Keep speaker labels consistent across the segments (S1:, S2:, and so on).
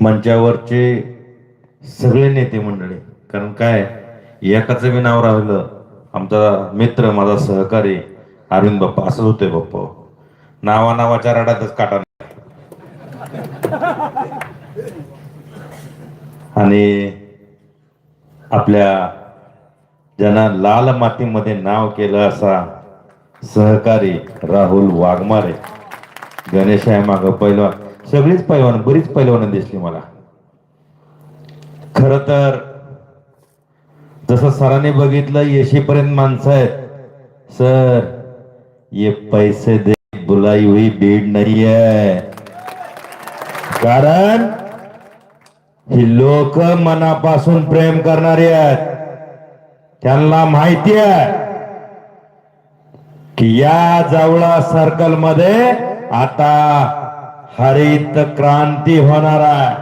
S1: मंचावरचे सगळे नेते मंडळी. कारण काय? एकाचं बी नाव राहिलं. आमचा मित्र माझा सहकारी अरविंद बाप्पा. असंच होते बाप्पा. नावा नावाच्या रडातच काटा आणि आपल्या ज्यांना लाल मातीमध्ये नाव केलं असा सहकारी राहुल वाघमारे. गणेश आहे माग पहिलं सगळीच पैलवान बरीच पैलवान दिसली मला. खर तर जसं सरांनी बघितलं येशीपर्यंत माणसं आहेत. सर ये पैसे दे बुलाई हुई भीड़ नाही आहे. कारण ही लोक मनापासून प्रेम करणारी आहेत. त्यांना माहिती आहे की या जवळा सर्कलमध्ये आता हरित क्रांती होणार आहे.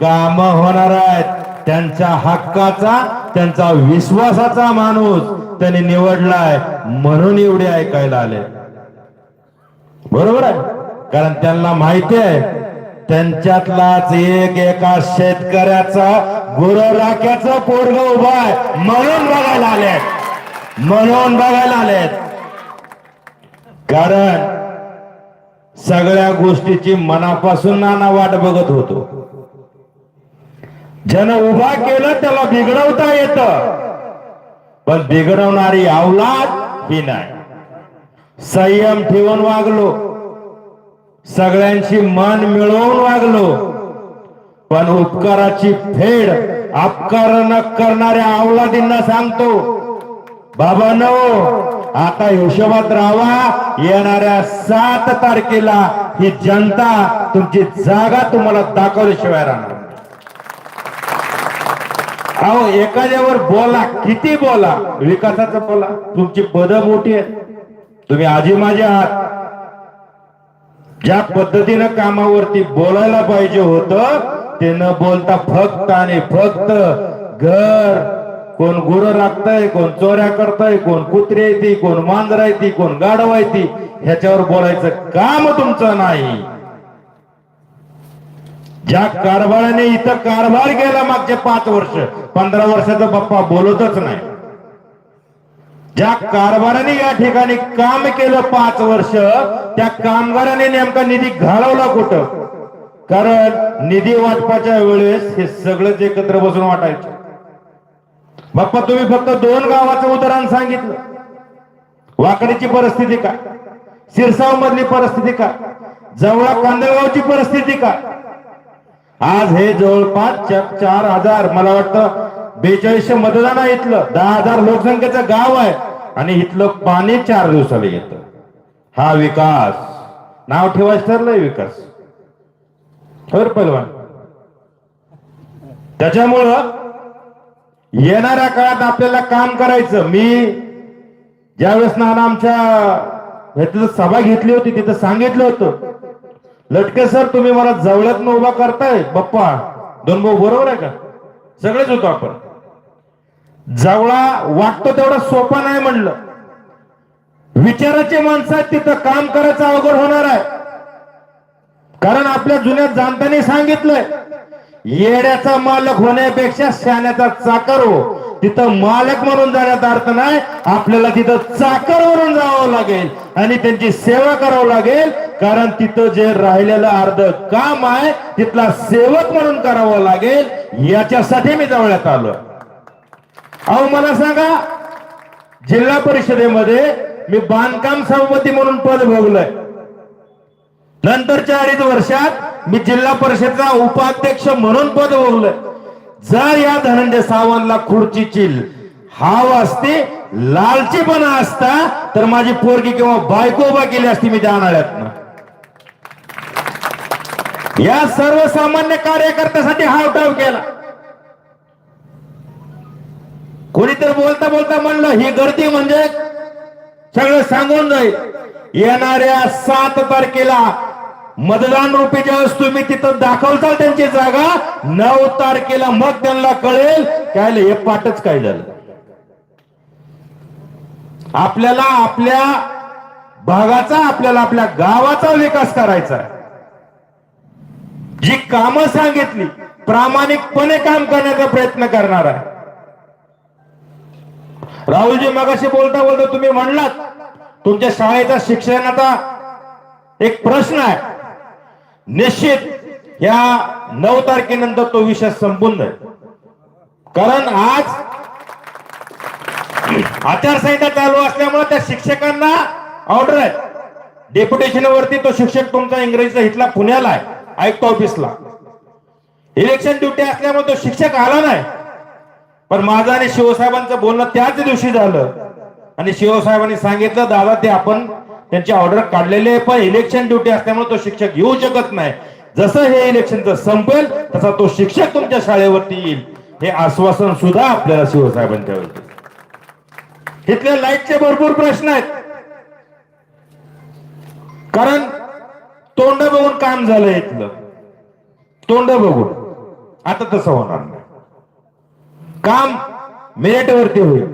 S1: काम होणार आहेत त्यांच्या हक्काचा त्यांचा विश्वासाचा माणूस त्यांनी निवडलाय म्हणून एवढे ऐकायला आले. बरोबर आहे? कारण त्यांना माहिती आहे त्यांच्यातलाच एक एका शेतकऱ्याचा गुरु राख्याचा पोरग उभा आहे. म्हणून बघायला आले म्हणून बघायला आलेत. कारण सगळ्या गोष्टीची मनापासून नाना वाट बघत होतो. जन उभा केलं त्याला बिघडवता येत. पण बिघडवणारी अवलाद ही नाही. संयम ठेवून वागलो. सगळ्यांशी मन मिळवून वागलो. पण उपकाराची फेड अपकार न करणाऱ्या अवलादींना सांगतो बाबा नो आता हिशोबात राहा येणाऱ्या सात तारखेला ही जनता तुमची जागा तुम्हाला दाखवल्याशिवाय राहणार अहो एखाद्यावर बोला किती बोला विकासाचं बोला. तुमची पद मोठी आहेत. तुम्ही आजी माझे आहात. ज्या पद्धतीनं कामावरती बोलायला पाहिजे होतं ते न बोलता फक्त आणि फक्त घर कोण गुरं राखताय कोण चोऱ्या करताय कोण कुत्रे येते कोण मांजर येते कोण गाढव येते ह्याच्यावर बोलायचं काम तुमचं नाही. ज्या कारभाराने इथं कारभार केला मागचे पाच वर्ष पंधरा वर्षाचा बाप्पा बोलतच नाही. ज्या कारभाराने या ठिकाणी काम केलं पाच वर्ष त्या कामगाराने नेमका निधी घालवला कुठं? कारण निधी वाटपाच्या वेळेस हे सगळंच एकत्र बसून वाटायचं. बाप्पा तुम्ही फक्त दोन गावाचं उदाहरण सांगितलं. वाकडीची परिस्थिती का? सिरसाव मधली परिस्थिती का? जवळा कांदळगावची परिस्थिती का? आज हे जवळपास चार हजार मला वाटतं बेचाळीसशे मतदान आहे इथलं दहा हजार लोकसंख्येचं गाव आहे. आणि इथलं पाणी चार दिवसाला येतं. हा विकास. नाव ठेवायचं ठरलंय विकास. खबर पहिलवान त्याच्यामुळं येणाऱ्या काळात आपल्याला काम करायचं. मी ज्यावेळेस ना आमच्या ह्याची सभा घेतली होती तिथं सांगितलं होतं. लटके सर तुम्ही मला जवळ्यात उभा करताय. बाप्पा दोन भाऊ बरोबर आहे का? सगळेच होतो आपण. जवळा वाटतो तेवढा सोपा नाही म्हणलं. विचाराचे माणसं आहेत तिथं काम करायचं अवघड होणार आहे. कारण आपल्या जुन्या जाणतानी सांगितलंय येड्याचा मालक होण्यापेक्षा शाण्याचा चाकर. हो तिथं मालक म्हणून जाण्याचा अर्थ नाही आपल्याला तिथं चाकर म्हणून जावं लागेल आणि त्यांची सेवा करावं लागेल. कारण तिथं जे राहिलेलं अर्ध काम आहे तिथला सेवक म्हणून करावं लागेल. याच्यासाठी मी जवळ्यात आलो. अहो मला सांगा जिल्हा परिषदेमध्ये मी बांधकाम सभापती म्हणून पद भोगलंय. नंतरच्या अडीच वर्षात मी जिल्हा परिषदचा उपाध्यक्ष म्हणून पद भोगलंय जर या धनंजय सावंतला खुर्चीची हाव असते लालचीपणा असता तर माझी पोरगी किंवा बायको उभा केली असती मी त्या नाळ्यातनं या सर्वसामान्य कार्यकर्त्यासाठी हावटाव केला. कोणी तर बोलता बोलता म्हणलं ही गर्दी म्हणजे सगळं सांगून जाईल. येणाऱ्या सात तारखेला मतदान रूपी ज्यावेळेस तुम्ही तिथं दाखवताल त्यांची जागा. नऊ तारखेला मग त्यांना कळेल. काय हे पाठच काय झालं? आपल्याला आपल्या भागाचा आपल्याला आपल्या गावाचा विकास करायचा जी कामं सांगितली प्रामाणिकपणे काम करण्याचा प्रयत्न करणार आहे. राहुलजी मगाशी बोलता बोलता तुम्ही म्हणलात तुमच्या शाळेचा शिक्षणाचा एक प्रश्न आहे. निश्चित या नऊ तारखेनंतर तो विषय संपून जाईल कारण आज आचारसंहिता चालू असल्यामुळे त्या शिक्षकांना ऑर्डर आहे डेप्युटेशन वरती तो शिक्षक तुमचा इंग्रजीचा इथला पुण्याला आहे आयुक्त ऑफिसला इलेक्शन ड्युटी असल्यामुळे तो शिक्षक आला नाही. पण माझं आणि शिवसाहेबांचं बोलणं त्याच दिवशी झालं. आणि शिवसाहेबांनी सांगितलं दादा ते आपण त्यांची ऑर्डर काढलेली आहे. पण इलेक्शन ड्युटी असल्यामुळे तो शिक्षक येऊ शकत नाही. जसं हे इलेक्शनचं संपेल तसा तो शिक्षक तुमच्या शाळेवरती येईल. हे आश्वासन सुद्धा आपल्याला शिवसाहेबांच्या वरती तिथल्या लाईटचे भरपूर प्रश्न आहेत. कारण तोंड बघून काम झालं इथलं. तोंड बघून. आता तसं होणार नाही. काम मेरिटवरती होईल.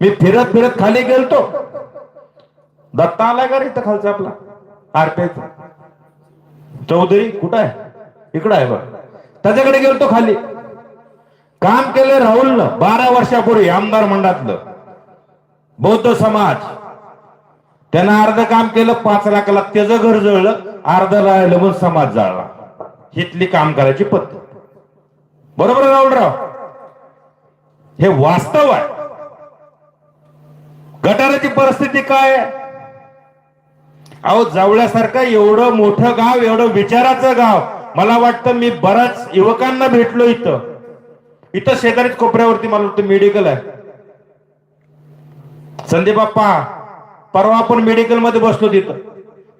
S1: मी फिरत फिरत खाली गेलतो. दत्ता आलाय का रे इथं खालचा आपला? आरपीचा. चौधरी कुठं आहे? इकडं आहे बघ. त्याच्याकडे गेलो तो खाली. काम केलं राहुलनं बारा वर्षापूर्वी आमदार मंडळातलं. बौद्ध समाज. त्यानं अर्ध काम केलं पाच लाखाला त्याचं घर जळलं अर्ध राहिलं म्हणून समाज जाळला. हितली काम करायची पद्धत. बरोबर राहुलराव? हे वास्तव आहे. गटाराची परिस्थिती काय आहे? अहो जवळ्यासारखं एवढं मोठं गाव एवढं विचाराचं गाव. मला वाटतं मी बऱ्याच युवकांना भेटलो इथं. इथं शेजारीच कोपऱ्यावरती मला वाटतं मेडिकल आहे. संदीप बाप्पा परवा आपण मेडिकलमध्ये बसलो तिथं.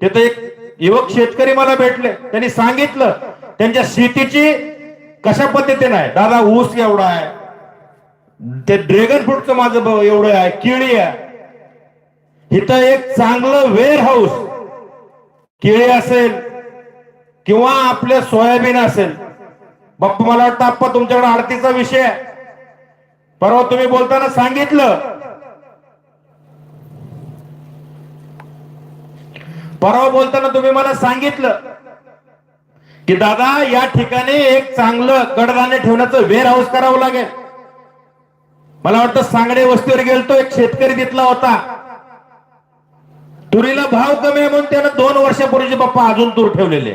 S1: तिथं एक युवक शेतकरी मला भेटले. त्यांनी सांगितलं त्यांच्या शेतीची कशा पद्धतीने आहे? दादा ऊस एवढा आहे. ते ड्रॅगन फ्रूटचं माझं एवढं आहे केळी आहे. इथं एक चांगलं वेअर हाऊस केळी असेल किंवा आपले सोयाबीन असेल. बाप्पा मला वाटतं आप्पा तुमच्याकडे आरतीचा विषय आहे. परवा तुम्ही बोलताना सांगितलं. परवा बोलताना तुम्ही मला सांगितलं की दादा या ठिकाणी एक चांगलं कडधान्य ठेवण्याचं वेअर हाऊस करावं लागेल. मला वाटतं सांगडे वस्तीवर गेलतो एक शेतकरी तिथला होता. तुरीला भाव कमी आहे म्हणून त्यानं दोन वर्षापूर्वीचे बाप्पा अजून तूर ठेवलेले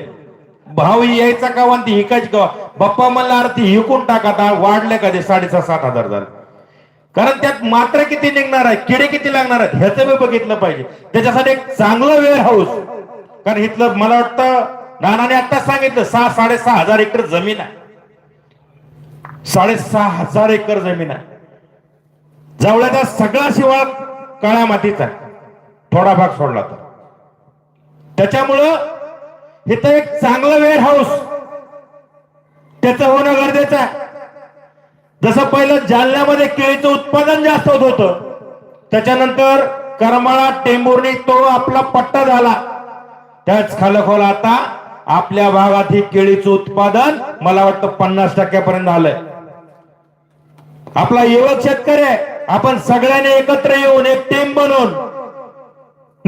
S1: भाव यायचा का आणि ती हिकायची का बाप्पा म्हणला अरे ती हिकून टाका आता वाढले का ते साडेसहा सात हजार झाले. कारण त्यात मात्र किती निघणार आहे किडे किती लागणार आहेत ह्याचं मी बघितलं पाहिजे. त्याच्यासाठी एक चांगलं वेअर हाऊस. कारण इथलं मला वाटतं नानाने आत्ताच सांगितलं सहा साडेसहा हजार एकर जमीन आहे. साडेसहा हजार एकर जमीन आहे. जवळचा सगळा शिवाळ काळ्या मातीचा आहे. थोडा भाग सोडला तर. त्याच्यामुळं इथं एक चांगलं वेअर हाऊस त्याचं होणं गरजेचं आहे. जसं पहिलं जालन्यामध्ये केळीचं उत्पादन जास्त होत होतं त्याच्यानंतर करमाळा टेंबुर्णी तो आपला पट्टा झाला. त्याच खालखोल आता आपल्या भागात ही केळीचं उत्पादन मला वाटतं पन्नास टक्क्यापर्यंत आलंय आपला युवक शेतकरी आहे. आपण सगळ्यांनी एकत्र येऊन एक टीम बनवून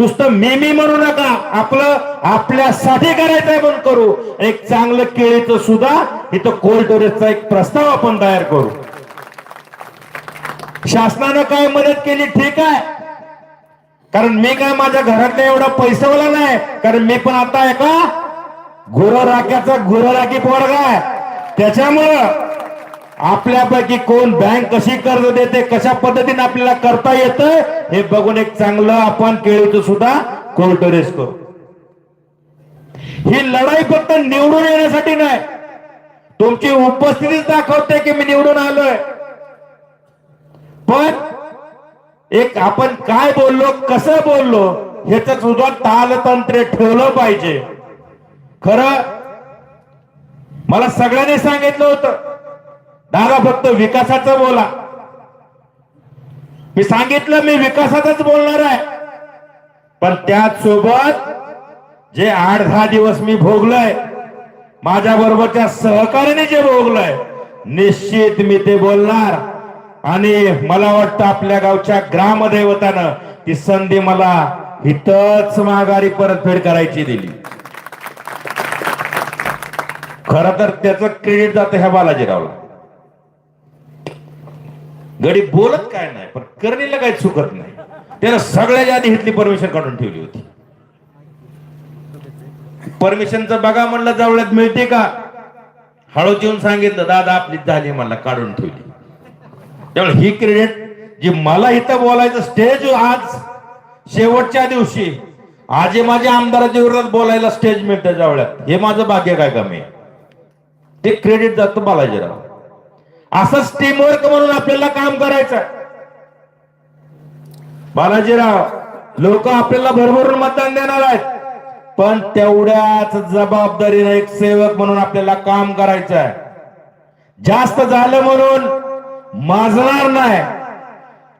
S1: नुसतं मेमी म्हणू नका. आपलं आपल्यासाठी करायचंय पण करू. एक चांगलं केळीचं सुद्धा इथं कोल्ड स्टोरेजचा एक प्रस्ताव आपण तयार करू. शासनानं काय मदत केली ठीक आहे. कारण मी काय माझ्या घरातल्या एवढा पैसेवाला नाही. कारण मी पण आता एका गुरराख्याचा गुरराखी पोरगा आहे. त्याच्यामुळं आपल्यापैकी कोण बँक कशी कर्ज देते कशा पद्धतीने आपल्याला करता येतं हे बघून एक चांगलं आपण केळीचं सुद्धा कोल्टोरेस करू. ही लढाई फक्त निवडून येण्यासाठी नाही. तुमची उपस्थिती दाखवते की मी निवडून आलोय. पण एक आपण काय बोललो कसं बोललो ह्याच सुद्धा तालतंत्र ठेवलं पाहिजे. खरं मला सगळ्यांनी सांगितलं होतं. दादा फक्त विकासाचं बोला. मी सांगितलं मी विकासातच बोलणार आहे. पण त्याचसोबत जे आठ दहा दिवस मी भोगलोय माझ्या बरोबरच्या सहकार्याने जे भोगलंय निश्चित मी ते बोलणार. आणि मला वाटतं आपल्या गावच्या ग्रामदैवतानं ती संधी मला इथंच माघारी परतफेड करायची दिली. खर तर त्याचं क्रेडिट जातं ह्या बालाजीरावला. गडी बोलत काय नाही पण करणीला काही चुकत नाही. त्यानं सगळ्याच्या आधी हिथली परमिशन काढून ठेवली होती. परमिशनचं बघा म्हणलं जवळ्यात मिळते का? हळू येऊन सांगितलं दादा आपली झाली मला काढून ठेवली. त्यामुळे ही क्रेडिट जी मला इथं बोलायचं स्टेज आज शेवटच्या दिवशी आज हे माझ्या आमदाराच्या विरोधात बोलायला स्टेज मिळतं जवळ्यात. हे माझं भाग्य काय कमी ते क्रेडिट जातं बालाजीराव. असंच टीमवर्क म्हणून आपल्याला काम करायचं बालाजीराव लोक आपल्याला भरभरून मतदान देणार आहेत. पण तेवढ्याच जबाबदारीने एक सेवक म्हणून आपल्याला काम करायचं आहे जास्त झालं म्हणून माजणार नाही.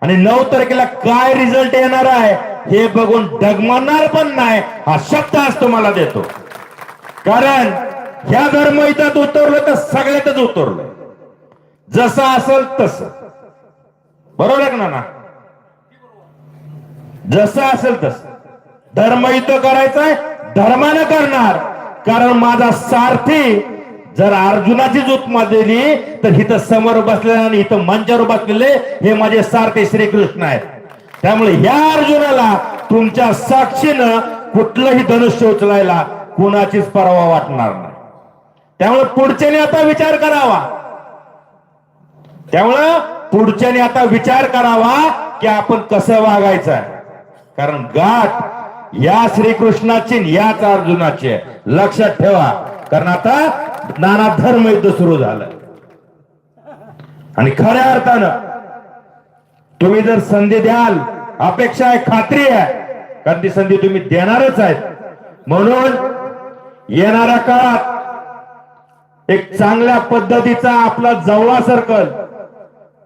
S1: आणि नऊ तारखेला काय रिझल्ट येणार आहे हे बघून डगमणार पण नाही हा शब्द आज तुम्हाला देतो. कारण ह्या धर्मयुद्धात उतरलं तर सगळ्यातच उतरलं जसं असेल तस. बरोबर आहे ना जसं असेल तस. धर्म इथं करायचाय धर्मानं करणार. कारण माझा सारथी जर अर्जुनाची जुत्मा दिली तर इथं समोर बसलेले आणि इथं मंचावर बसलेले हे माझे सारथी श्रीकृष्ण आहेत. त्यामुळे ह्या अर्जुनाला तुमच्या साक्षीनं कुठलंही धनुष्य उचलायला कुणाचीच परवा वाटणार नाही. त्यामुळे पुढच्याने आता विचार करावा. त्यामुळं पुढच्याने आता विचार करावा की आपण कसं वागायचं. आहे कारण गाठ या श्रीकृष्णाची याच अर्जुनाची आहे. लक्षात ठेवा. कारण आता नाना धर्म युद्ध सुरू झालं. आणि खऱ्या अर्थानं तुम्ही जर संधी द्याल अपेक्षा आहे खात्री आहे कारण ती संधी तुम्ही देणारच आहेत. म्हणून येणाऱ्या काळात एक चांगल्या पद्धतीचा आपला जवळा सर्कल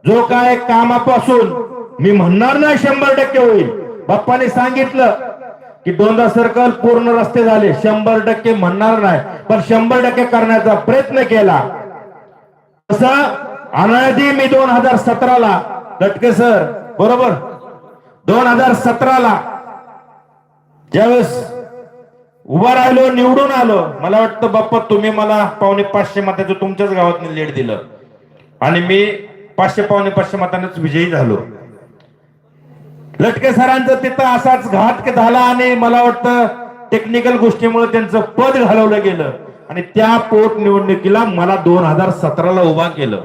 S1: जो काय कामापासून मी म्हणणार नाही शंभर टक्के होईल. बाप्पाने सांगितलं की दोनदा सर्कल पूर्ण रस्ते झाले शंभर टक्के म्हणणार नाही. पण शंभर टक्के करण्याचा प्रयत्न केला. तसं अनाधी मी दोन हजार सतराला लटके सर बरोबर? दोन हजार सतराला ज्यावेळेस उभा राहिलो निवडून आलो मला वाटतं बाप्पा तुम्ही मला पावणे पाचशे मताचं तुमच्याच गावात लीड दिलं. आणि मी पाचशे पावणे पाचशे मतांनाच विजयी झालो. लटके सरांचं तिथं असाच घात झाला आणि मला वाटतं टेक्निकल गोष्टीमुळे त्यांचं पद घालवलं गेलं. आणि त्या पोटनिवडणुकीला मला दोन हजार सतराला उभा केलं.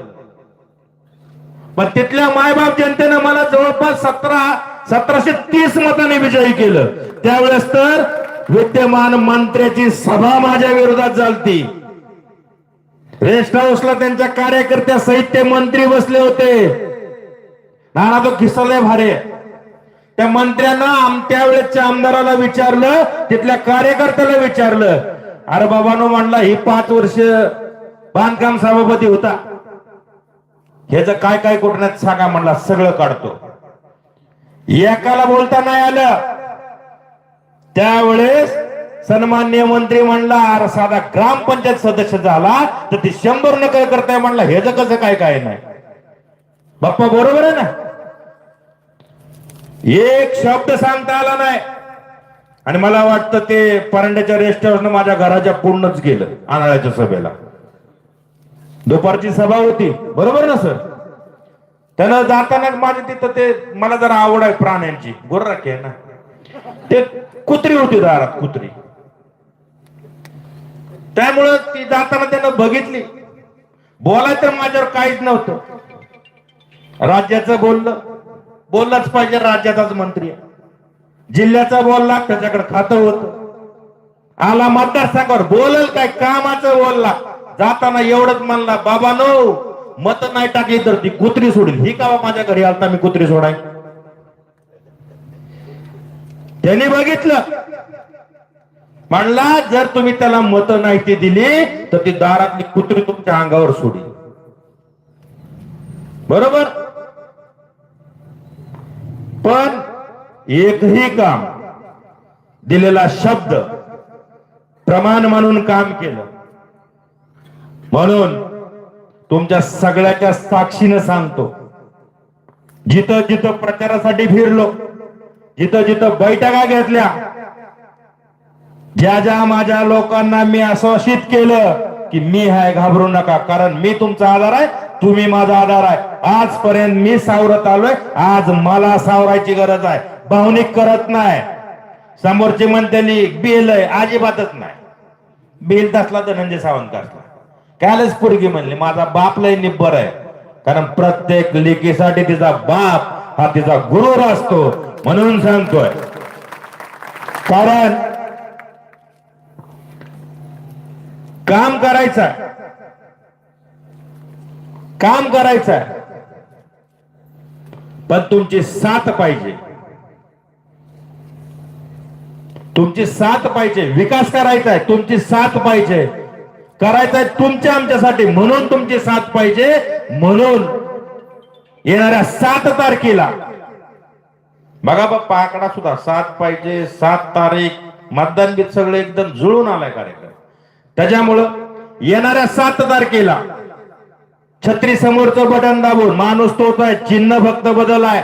S1: पण तिथल्या मायबाप जनतेनं मला जवळपास सतरा सतराशे तीस मताने विजयी केलं. त्यावेळेस तर विद्यमान मंत्र्याची सभा माझ्या विरोधात झालती. रेस्ट हाऊसला त्यांच्या कार्यकर्त्या साहित्य मंत्री बसले होते. नाना तो खिसले भारे त्या मंत्र्यांना आम त्यावेळेसच्या आमदाराला विचारलं तिथल्या कार्यकर्त्याला विचारलं. अरे बाबानो म्हणला ही पाच वर्ष बांधकाम सभापती होता. ह्याच काय काय कुठण्यात सांगा म्हणला सगळं काढतो. एकाला बोलता नाही आलं. त्यावेळेस सन्मान्य मंत्री म्हणला अरे साधा ग्रामपंचायत सदस्य झाला तर ते शंभर न काय करताय म्हणला हे कसं काय काय नाही. बाप्पा बरोबर आहे ना? एक शब्द सांगता आला नाही. आणि मला वाटतं ते परांड्याच्या रेस्टॉरंट माझ्या घराच्या पूर्णच गेलं आनाळ्याच्या सभेला. दुपारची सभा होती बरोबर ना सर त्यानं जाताना माझ्या तिथं ते मला जरा आवड आहे प्राण्यांची. गुर्राखी आहे ना? ते कुत्री होती दारात कुत्री. त्यामुळं ती जाताना त्यानं बघितली. बोलायचं तर माझ्यावर काहीच नव्हतं. राज्याचं बोललं. बोललंच पाहिजे राज्याचाच मंत्री जिल्ह्याचा बोलला त्याच्याकडे खातं होत. आला मतदारसंघावर बोलल काय कामाचं बोलला. जाताना एवढंच म्हणला बाबा नो मत नाही टाकली तर ती कुत्री सोडील. ही का माझ्या घरी आलता मी कुत्री सोडाय. त्यांनी बघितलं. म्हणला जर तुम्ही त्याला मत नाही ती दिली तर ती दारातली कुत्री तुमच्या अंगावर सोडी बरोबर? पण एकही काम दिलेला शब्द प्रमाण म्हणून काम केलं. म्हणून तुमच्या सगळ्याच्या साक्षीनं सांगतो जिथं जिथं प्रचारासाठी फिरलो जिथं जिथं बैठका घेतल्या ज्या ज्या माझ्या लोकांना मी आश्वासित केलं की मी आहे घाबरू नका कारण मी तुमचा आधार आहे तुम्ही माझा आधार आहे. आजपर्यंत मी सावरत आलोय आज मला सावरायची गरज आहे. भावनिक करत नाही. समोरची म्हणतेली बिल आहे अजिबातच नाही. बिल असला धनंजय म्हणजे सावंत असला कालच पोरगी म्हणली माझा बाप लय निब्बर आहे. कारण प्रत्येक लेकीसाठी तिचा बाप हा तिचा गुरुर असतो म्हणून सांगतोय. कारण काम करायचं काम करायचं पण तुमची साथ पाहिजे. तुमची साथ पाहिजे. विकास करायचा आहे. तुमची साथ पाहिजे. करायचा आहे तुमच्या आमच्यासाठी. म्हणून तुमची साथ पाहिजे. म्हणून येणाऱ्या सात तारखेला. बघा बाप्पा आकडा सुद्धा. सात पाहिजे सात तारीख. मतदान बीत सगळं एकदम जुळून आलाय कार्यक्रम. त्याच्यामुळं येणाऱ्या सात तारखेला छत्री समोरचं बटन दाबून माणूस तोच आहे चिन्ह फक्त बदल आहे.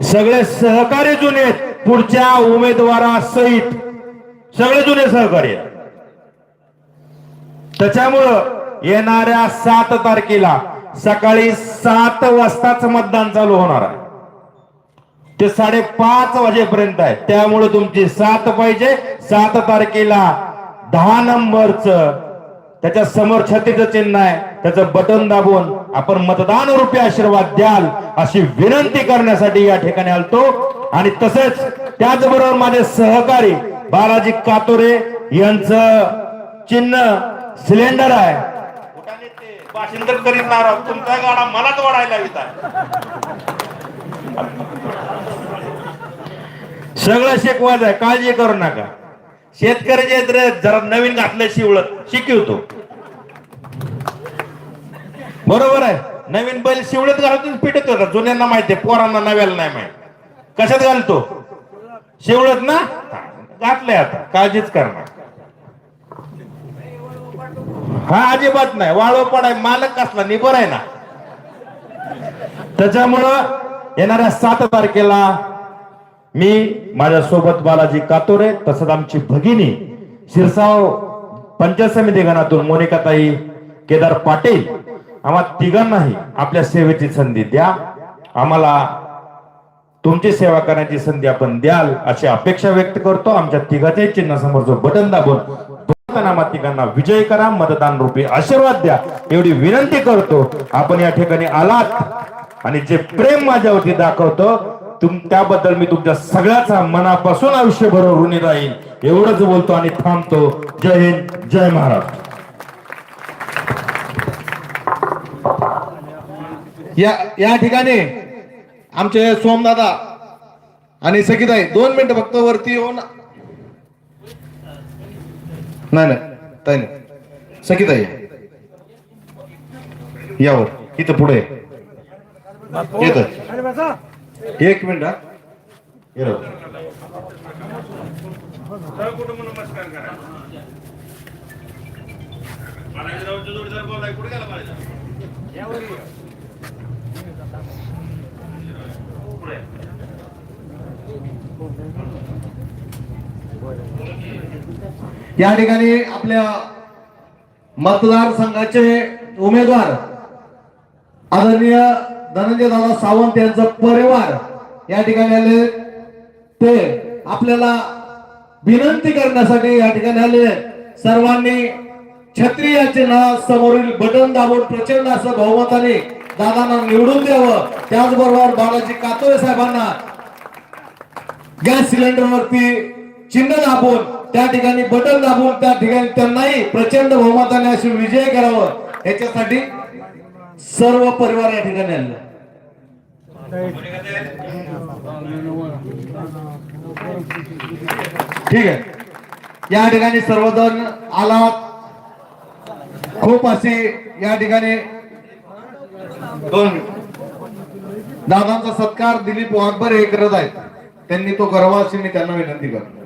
S1: सगळे सहकारी जुने आहेत पुढच्या उमेदवारासहित सगळे जुने सहकारी आहेत. त्याच्यामुळं येणाऱ्या सात तारखेला सकाळी सात वाजताच मतदान चालू होणार आहे. ते साडेपाच वाजेपर्यंत आहे. त्यामुळे तुमची सात पाहिजे. सात तारखेला दहा नंबरच त्याच्यासमोर छत्तीचं चिन्ह आहे त्याचं बटन दाबून आपण मतदान रूपी आशीर्वाद द्याल अशी विनंती करण्यासाठी या ठिकाणी आलतो. आणि तसेच त्याचबरोबर माझे सहकारी बालाजी कातोरे यांचं चिन्ह सिलेंडर आहे. करीत तुमचा गाडा मलाच वाढायला सगळं शिकवायचं आहे काळजी करू नका. शेतकऱ्याचे रे, जरा नवीन घातलं शिवळ शिकवतो. बरोबर आहे. नवीन बैल शिवळत घालून पिटत होता. जुन्यांना माहितीये पोरांना नव्याला नाही माहीत. कशात घालतो? शिवळत ना? घातलंय आता. काळजीच करणार. हा अजिबात नाही. वाळव पडाय मालक कसला? निबर आहे ना. त्याच्यामुळं येणाऱ्या सात तारखेला मी माझ्यासोबत बालाजी कातोरे तसंच आमची भगिनी शिरसाव पंचायत समिती गणातून मोनिकाताई केदार पाटील आम्हा तिघांनाही आपल्या सेवेची संधी द्या. आम्हाला तुमची सेवा करण्याची संधी आपण द्याल अशी अपेक्षा व्यक्त करतो. आमच्या तिघाच्याही चिन्हासमोर जो बटन दाबून तिघांना विजय करा मतदान रूपी आशीर्वाद द्या. एवढी विनंती करतो. आपण या ठिकाणी आलात आणि जे प्रेम माझ्यावरती दाखवतो तुम त्याबद्दल मी तुमच्या सगळ्याचा मनापासून आयुष्यभर ऋणी राहील एवढंच बोलतो आणि थांबतो. जय हिंद जय महाराष्ट्र.
S2: या या ठिकाणी आमचे सोमदादा आणि सगीताई दोन मिनिट फक्त वरती येऊन नाही नाही ताई नाही. यावर इथं पुढे. येत. एक मिनिट हा. ये या ठिकाणी आपल्या मतदारसंघाचे उमेदवार आदरणीय धनंजय दादा सावंत यांचा परिवार या ठिकाणी आले. ते आपल्याला विनंती करण्यासाठी या ठिकाणी आले. सर्वांनी छत्री या समोरील बटन दाबून प्रचंड असं बहुमताने दादांना निवडून द्यावं. त्याचबरोबर बालाजी कातोळे साहेबांना गॅस सिलेंडर वरती चिन्ह दाबून त्या ठिकाणी बटन दाबून त्या ठिकाणी त्यांनाही प्रचंड बहुमताने असे विजय करावं. याच्यासाठी सर्व परिवार या ठिकाणी आले ठीक आहे. या ठिकाणी सर्वजण आलात. खूप असे या ठिकाणी दोन दादांचा सत्कार दिलीप वाघबर हे करत आहेत. त्यांनी तो करावा अशी मी त्यांना विनंती करतो.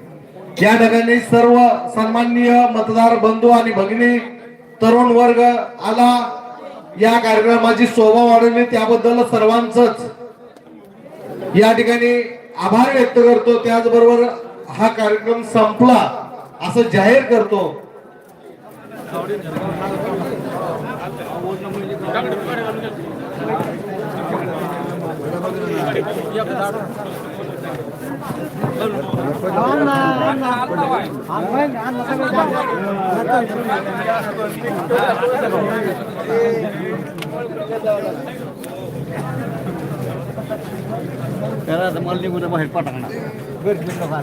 S2: या ठिकाणी सर्व सन्माननीय मतदार बंधू आणि भगिनी तरुण वर्ग आला. या कार्यक्रमाची शोभा वाढवली त्याबद्दल सर्वांच या ठिकाणी आभार व्यक्त करतो. त्याचबरोबर हा कार्यक्रम संपला असं जाहीर करतो.
S3: त्याला तर मला निघून बाहेर पाठवणार गर्दी पाठवणार